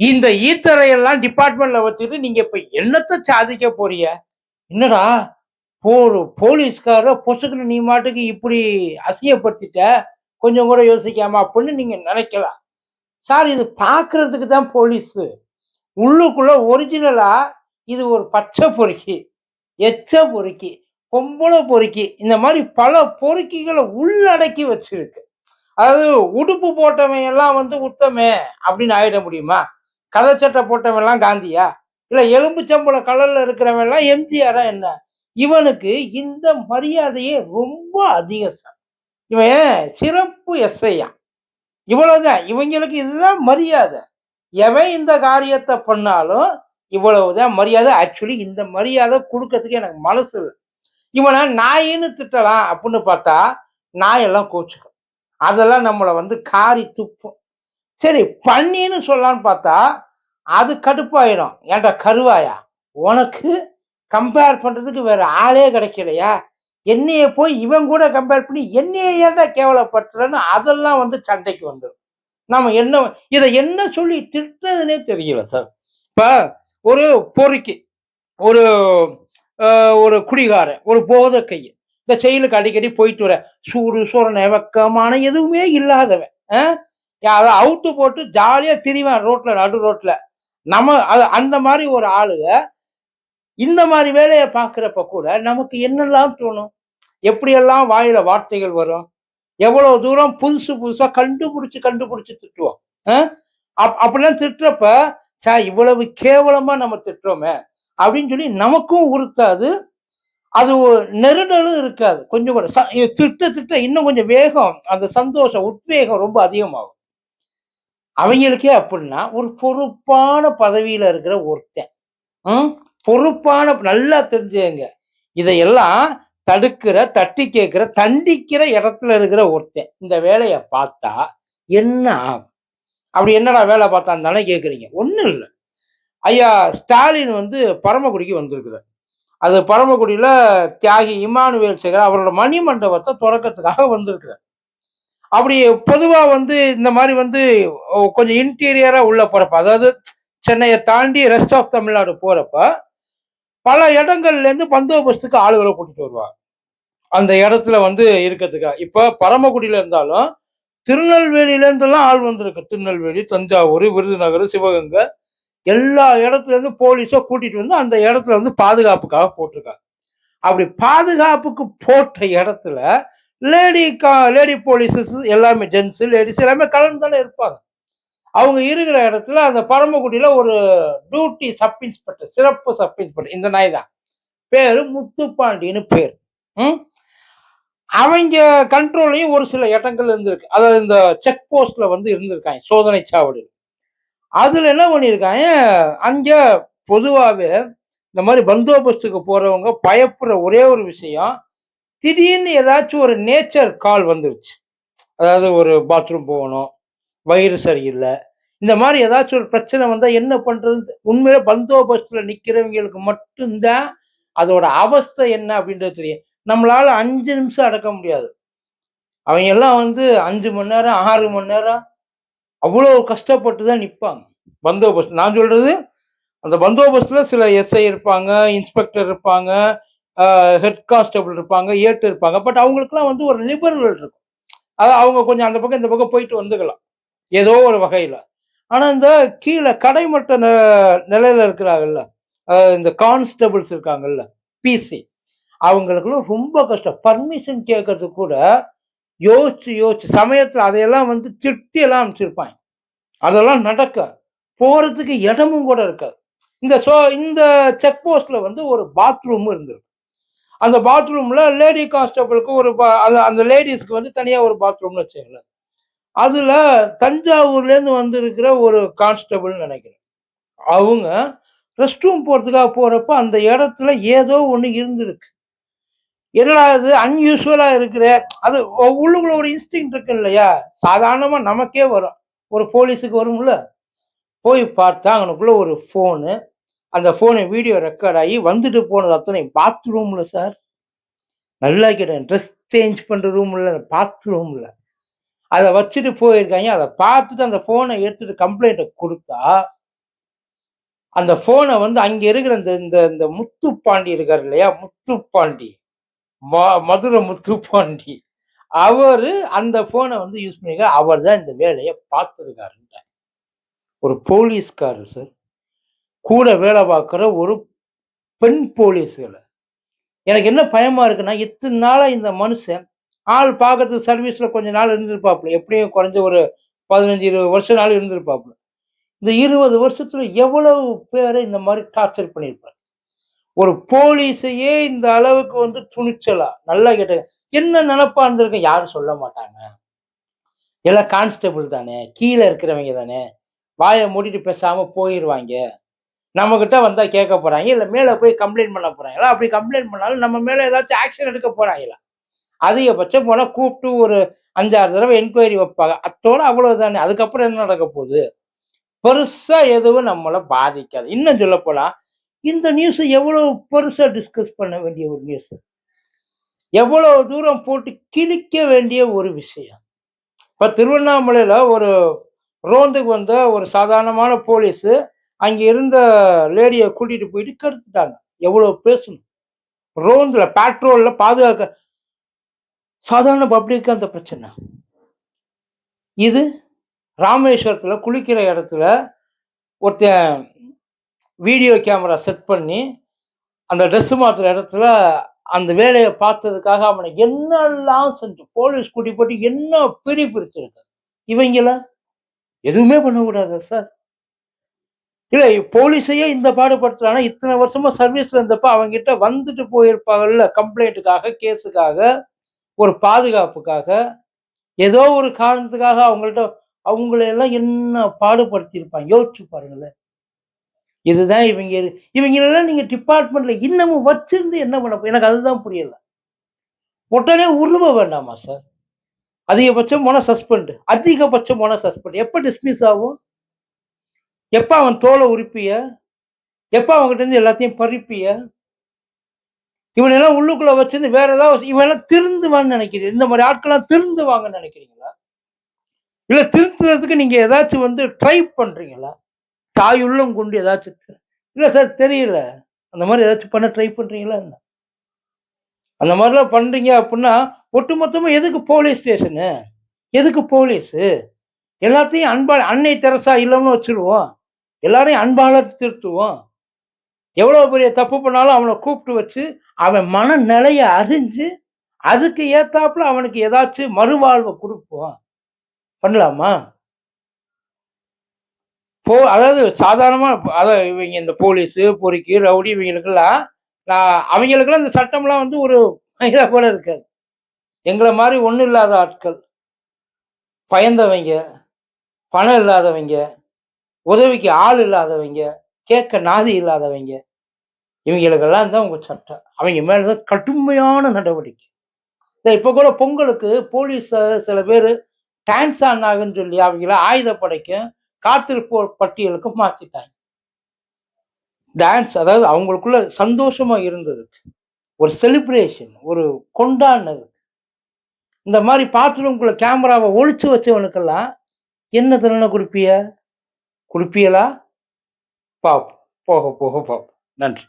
இந்த ஈத்தரையெல்லாம் டிபார்ட்மெண்ட்ல வச்சுட்டு நீங்க இப்ப என்னத்தை சாதிக்க போறீங்க? என்னடா? ஒரு போலீஸ்கார பொசுக்குன்னு நீ மாட்டுக்கு இப்படி அசியப்படுத்திட்ட கொஞ்சம் கூட யோசிக்காம அப்படின்னு நீங்க நினைக்கலாம். சார் இது பாக்குறதுக்கு தான் போலீஸ். உள்ளுக்குள்ள ஒரிஜினலா இது ஒரு பச்சை பொறுக்கி எச்ச பொறுக்கி பொம்பளை பொறுக்கி இந்த மாதிரி பல பொறுக்கிகளை உள்ளடக்கி வச்சிருக்கு. அதாவது உடுப்பு போட்டவன் எல்லாம் வந்து உத்தமே அப்படின்னு ஆயிட முடியுமா? கதை சட்டை போட்டவன் எல்லாம் காந்தியா? இல்ல எலும்பு சம்பளம் கலர்ல இருக்கிறவன் எல்லாம் எம்ஜிஆரா என்ன? இவனுக்கு இந்த மரியாதையே ரொம்ப அதிகம் சார். இவன் சிறப்பு எஸ்ஐயா. இவ்வளவுதான். இவங்களுக்கு இதுதான் மரியாதை. எவன் இந்த காரியத்தை பண்ணாலும் இவ்வளவுதான் மரியாதை. ஆக்சுவலி இந்த மரியாதை கொடுக்கறதுக்கு எனக்கு மனசு இல்லை. இவனை நாயின்னு திட்டலாம் அப்படின்னு பார்த்தா நாயெல்லாம் கோச்சுக்கும். அதெல்லாம் நம்மளை வந்து காரி துப்பும். சரி பண்ணின்னு சொல்லலான்னு பார்த்தா அது கடுப்பாயிடும். ஏன்டா கருவாயா? உனக்கு கம்பேர் பண்ணுறதுக்கு வேற ஆளே கிடைக்கலையா? என்னைய போய் இவன் கூட கம்பேர் பண்ணி என்னைய ஏன்டா கேவலப்படுத்துறன்னு அதெல்லாம் வந்து சண்டைக்கு வந்துடும் நம்ம என்ன இதை என்ன சொல்லி திட்டுறதுனே தெரியல சார். இப்போ ஒரு பொறுக்கி ஒரு ஒரு குடிகாரன் ஒரு போதை கை இந்த செயலுக்கு அடிக்கடி போயிட்டு வர சூடு சூரனை வெக்கமான எதுவுமே இல்லாதவன் ஆ? அதை அவுட்டு போட்டு ஜாலியா திரிவான் ரோட்ல நடு ரோட்ல நம்ம அது அந்த மாதிரி ஒரு ஆளுக இந்த மாதிரி வேலையை பார்க்குறப்ப கூட நமக்கு என்னெல்லாம் தோணும்? எப்படியெல்லாம் வாயில வார்த்தைகள் வரும்? எவ்வளவு தூரம் புதுசு புதுசா கண்டுபிடிச்சு கண்டுபிடிச்சி திட்டுவோம்? ஆஹ்? அப் அப்படிலாம் திட்டுறப்ப சா இவ்வளவு கேவலமா நம்ம திட்டுறோமே அப்படின்னு சொல்லி நமக்கும் உறுத்தாது. அது ஒரு நெருடலும் இருக்காது. கொஞ்சம் கூட. ச- திட்ட திட்ட இன்னும் கொஞ்சம் வேகம் அந்த சந்தோஷம் உத்வேகம் ரொம்ப அதிகமாகும். அவங்களுக்கே அப்படின்னா ஒரு பொறுப்பான பதவியில இருக்கிற ஒருத்தன். ம்? பொறுப்பான நல்லா தெரிஞ்சுங்க இதையெல்லாம் தடுக்கிற தட்டி கேட்கிற தண்டிக்கிற இடத்துல இருக்கிற ஒருத்தன். இந்த வேலையை பார்த்தா என்ன ஆகும்? அப்படி என்னடா வேலை பார்த்தான் தானே கேட்குறீங்க. ஒன்றும் இல்லை. ஐயா ஸ்டாலின் வந்து பரமக்குடிக்கு வந்திருக்கிறார். அது பரமக்குடியில தியாகி இமானுவேல் சேகர் அவரோட மணி மண்டபத்தை திறக்கிறதுக்காக வந்திருக்கிறார். அப்படி பொதுவா வந்து இந்த மாதிரி வந்து கொஞ்சம் இன்டீரியரா உள்ள போறப்ப அதாவது சென்னையை தாண்டி ரெஸ்ட் ஆஃப் தமிழ்நாடு போறப்ப பல இடங்கள்ல இருந்து பந்தோபஸ்துக்கு ஆளுகளை கூட்டிட்டு வருவாங்க. அந்த இடத்துல வந்து இருக்கிறதுக்காக இப்ப பரமக்குடியில இருந்தாலும் திருநெல்வேலியில இருந்தெல்லாம் ஆள் வந்திருக்கு. திருநெல்வேலி தஞ்சாவூர் விருதுநகர் சிவகங்கை எல்லா இடத்துல இருந்து போலீஸோ கூட்டிட்டு வந்து அந்த இடத்துல வந்து பாதுகாப்புக்காக போட்டிருக்காங்க. அப்படி பாதுகாப்புக்கு போட்ட இடத்துல லேடி கா லேடி போலீஸஸ் எல்லாமே ஜென்ஸு லேடிஸ் எல்லாமே கலந்து தானே இருப்பாங்க. அவங்க இருக்கிற இடத்துல அந்த பரமக்குடியில் ஒரு டியூட்டி சப் இன்ஸ்பெக்டர் சிறப்பு சப் இன்ஸ்பெக்டர் இந்த நாய் தான். பேர் முத்துப்பாண்டின்னு பேர். ம்? அவங்க கண்ட்ரோல்லையும் ஒரு சில இடங்கள் இருந்திருக்கு. அதாவது இந்த செக் போஸ்ட்ல வந்து இருந்திருக்காங்க சோதனை சாவடியில். அதில் என்ன பண்ணியிருக்காங்க அங்கே பொதுவாகவே இந்த மாதிரி பந்தோபஸ்துக்கு போகிறவங்க பயப்படுற ஒரே ஒரு விஷயம் திடீர்னு ஏதாச்சும் ஒரு நேச்சர் கால் வந்துருச்சு. அதாவது ஒரு பாத்ரூம் போகணும் வயிறு சரியில்லை. இந்த மாதிரி ஏதாச்சும் ஒரு பிரச்சனை வந்தால் என்ன பண்ணுறது உண்மையில பந்தோபஸ்தில் நிற்கிறவங்களுக்கு மட்டும்தான் அதோட அவஸ்தை என்ன அப்படின்றது தெரியும். நம்மளால் அஞ்சு நிமிஷம் அடக்க முடியாது. அவங்க எல்லாம் வந்து அஞ்சு மணி நேரம் ஆறு மணி நேரம் அவ்வளோ கஷ்டப்பட்டு தான் நிற்பாங்க பந்தோபஸ்து நான் சொல்கிறது அந்த பந்தோபஸ்தில் சில எஸ்ஐ இருப்பாங்க இன்ஸ்பெக்டர் இருப்பாங்க ஹெட் கான்ஸ்டபிள் இருப்பாங்க ஏட்டு இருப்பாங்க. பட் அவங்களுக்குலாம் வந்து ஒரு நிபுணர்கள் இருக்கும். அது அவங்க கொஞ்சம் அந்த பக்கம் இந்த பக்கம் போயிட்டு வந்துக்கலாம். ஏதோ ஒரு வகையில். ஆனால் இந்த கீழே கடைமட்ட ந- நிலையில இருக்கிறாங்கல்ல இந்த கான்ஸ்டபிள்ஸ் இருக்காங்கல்ல பிசி அவங்களுக்குலாம் ரொம்ப கஷ்டம். பர்மிஷன் கேட்கறதுக்கு கூட யோசிச்சு யோசிச்சு சமயத்தில் அதையெல்லாம் வந்து திட்டி எல்லாம் அமைச்சிருப்பாங்க அதெல்லாம் நடக்க போகிறதுக்கு இடமும் கூட இருக்காது. இந்த சோ இந்த செக் போஸ்ட்ல வந்து ஒரு பாத்ரூமும் இருந்திருக்கு. அந்த பாத்ரூம்ல லேடி கான்ஸ்டபிளுக்கு ஒரு அந்த- அந்த லேடிஸ்க்கு வந்து தனியாக ஒரு பாத்ரூம்னு வச்சுங்களேன் அதில் தஞ்சாவூர்லேருந்து வந்திருக்கிற ஒரு கான்ஸ்டபிள் நினைக்கிறேன். அவங்க ரெஸ்ட் ரூம் போகிறதுக்காக போகிறப்ப அந்த இடத்துல ஏதோ ஒன்று இருந்திருக்கு. என்னடா அது அன்யூஸ்வலா இருக்கிற அது உள்ளுக்குள்ள ஒரு இன்ஸ்டிங் இருக்கு இல்லையா? சாதாரணமாக நமக்கே வரும். ஒரு போலீஸுக்கு வரும்ல. போய் பார்த்தா அவனுக்குள்ள ஒரு ஃபோனு அந்த ஃபோனை வீடியோ ரெக்கார்ட் ஆகி வந்துட்டு போனது அத்தனை பாத்ரூமில் சார் நல்லா கேட்டேன் ட்ரெஸ் சேஞ்ச் பண்ணுற ரூமில் பாத்ரூமில் அதை வச்சுட்டு போயிருக்காங்க அதை பார்த்துட்டு அந்த ஃபோனை எடுத்துட்டு கம்ப்ளைண்ட்டை கொடுத்தா அந்த ஃபோனை வந்து அங்கே இருக்கிற இந்த இந்த இந்த முத்துப்பாண்டி இருக்கார் இல்லையா முத்துப்பாண்டி ம- மதுரை முத்துப்பாண்டி அவர் அந்த ஃபோனை வந்து யூஸ் பண்ணிக்க அவர் தான் இந்த வேலையை பார்த்துருக்காரு ஒரு போலீஸ்காரர் சார் கூட வேலை பார்க்குற ஒரு பெண் போலீஸ்களை. எனக்கு என்ன பயமாக இருக்குன்னா இத்தனை நாளாக இந்த மனுஷன் ஆள் பார்க்கறதுக்கு சர்வீஸில் கொஞ்ச நாள் இருந்திருப்பாப்புல. எப்படியும் குறைஞ்ச ஒரு பதினஞ்சு இருபது வருஷம் நாள் இருந்திருப்பாப்புல. இந்த இருபது வருஷத்துல எவ்வளவு பேரை இந்த மாதிரி டார்ச்சர் பண்ணியிருப்பார்? ஒரு போலீஸையே இந்த அளவுக்கு வந்து துணிச்சலா நல்லா கேட்டாங்க என்ன நினப்பா இருந்திருக்க யாரும் சொல்ல மாட்டாங்க. எல்லாம் கான்ஸ்டபிள் தானே. கீழே இருக்கிறவங்க தானே. வாயை மூடிட்டு பேசாம போயிடுவாங்க நம்மக்கிட்ட வந்தால் கேட்க போகிறாங்க இல்லை மேலே போய் கம்ப்ளைண்ட் பண்ண போகிறாங்களா அப்படி கம்ப்ளைண்ட் பண்ணாலும் நம்ம மேலே ஏதாச்சும் ஆக்ஷன் எடுக்க போகிறாங்களா அதிகபட்சம் போனால் கூப்பிட்டு ஒரு அஞ்சாறு தடவை என்கொயரி வைப்பாங்க. அத்தோட அவ்வளவுதானே. அதுக்கப்புறம் என்ன நடக்க போகுது? பெருசாக எதுவும் நம்மளை பாதிக்காது. இன்னும் சொல்ல போனா இந்த நியூஸ் எவ்வளோ பெருசாக டிஸ்கஸ் பண்ண வேண்டிய ஒரு நியூஸ் எவ்வளோ தூரம் போட்டு கிழிக்க வேண்டிய ஒரு விஷயம்? இப்போ திருவண்ணாமலையில் ஒரு ரோந்துக்கு வந்த ஒரு சாதாரணமான போலீஸு அங்கே இருந்த லேடியை கூட்டிட்டு போயிட்டு கெடுத்துட்டாங்க. எவ்வளோ பேசணும். ரோந்தில் பேட்ரோலில் பாதுகாக்க சாதாரண பப்ளிக்கு அந்த பிரச்சனை. இது ராமேஸ்வரத்தில் குளிக்கிற இடத்துல ஒருத்தன் வீடியோ கேமரா செட் பண்ணி அந்த ட்ரெஸ் மாற்றுற இடத்துல அந்த வேலையை பார்த்ததுக்காக அவனை என்னெல்லாம் செஞ்சு போலீஸ் கூட்டி போட்டு என்ன பிரி பிரிச்சிருக்கு இவங்கள எதுவுமே பண்ணக்கூடாது சார்? இல்ல போலீஸையே இந்த பாடுபடுத்துறானா இத்தனை வருஷமா சர்வீஸ்ல இருந்தப்ப அவங்க கிட்ட வந்துட்டு போயிருப்பாங்கல்ல கம்ப்ளைண்ட்டுக்காக கேஸுக்காக ஒரு பாதுகாப்புக்காக. ஏதோ ஒரு காரணத்துக்காக அவங்கள்ட்ட அவங்கள எல்லாம் என்ன பாடுபடுத்தியிருப்பாங்க? யோசிச்சு பாருங்களேன். இதுதான் இவங்க இவங்களெல்லாம் நீங்க டிபார்ட்மெண்ட்ல இன்னமும் வச்சிருந்து என்ன பண்ண எனக்கு அதுதான் புரியல. உடனே உருவ வேண்டாமா சார் அதிகபட்சம் மன சஸ்பெண்ட் அதிகபட்சம் போன சஸ்பெண்ட் எப்போ டிஸ்மிஸ் ஆகும்? எப்போ அவன் தோலை உரிப்பிய? எப்போ அவங்ககிட்ட இருந்து எல்லாத்தையும் பறிப்பிய? இவனெல்லாம் உள்ளுக்குள்ள வச்சிருந்து வேற ஏதாவது இவனெல்லாம் திருந்துவான்னு நினைக்கிறீங்க. இந்த மாதிரி ஆட்கள்லாம் திருந்துவாங்கன்னு நினைக்கிறீங்களா? இல்லை திருத்துறதுக்கு நீங்கள் ஏதாச்சும் வந்து ட்ரை பண்றீங்களா? தாயுள்ளம் கொண்டு ஏதாச்சும் இல்லை சார் தெரியல. அந்த மாதிரி ஏதாச்சும் பண்ண ட்ரை பண்ணுறீங்களா என்ன? அந்த மாதிரிலாம் பண்ணுறீங்க அப்படின்னா ஒட்டுமொத்தமாக எதுக்கு போலீஸ் ஸ்டேஷனு எதுக்கு போலீஸு எல்லாத்தையும் அன்பா அன்னை தெரசா இல்லைன்னு வச்சிருவோம். எல்லாரையும் அன்பால திருத்துவோம். எவ்வளோ பெரிய தப்பு பண்ணாலும் அவனை கூப்பிட்டு வச்சு அவன் மனநிலையை அறிஞ்சு அதுக்கு ஏத்தாப்புல அவனுக்கு ஏதாச்சும் மறுவாழ்வை கொடுப்போம். பண்ணலாமா? போ அதாவது சாதாரணமா அதாவது இவங்க இந்த போலீஸு பொறுக்கி ரவுடி இவங்களுக்கெல்லாம் நான் அவங்களுக்கெல்லாம் இந்த சட்டம்லாம் வந்து ஒரு மயிலா போல இருக்காது. எங்களை மாதிரி ஒன்றும் இல்லாத ஆட்கள் பயந்தவங்க பணம் இல்லாதவங்க உதவிக்கு ஆள் இல்லாதவங்க கேட்க நாதி இல்லாதவங்க இவங்களுக்கெல்லாம் தான் உங்க சட்டம் அவங்க மேலதான் கடுமையான நடவடிக்கை. இந்த இப்ப கூட பொங்கலுக்கு போலீஸ் சில பேர் டான்ஸ் ஆனாங்கன்னு சொல்லி அவங்கள ஆயுதப்படைக்கும் காத்திருப்பு பட்டியலுக்கு மாத்திட்டாங்க. டான்ஸ் அதாவது அவங்களுக்குள்ள சந்தோஷமா இருந்ததுக்கு ஒரு செலிப்ரேஷன் ஒரு கொண்டாடினது. இந்த மாதிரி பாத்ரூம்குள்ள கேமராவை ஒழிச்சு வச்சவனுக்கெல்லாம் என்ன தண்டனை கொடுப்பிய? குளிப்பியலா? பாப் போக போக பாப் நன்றி.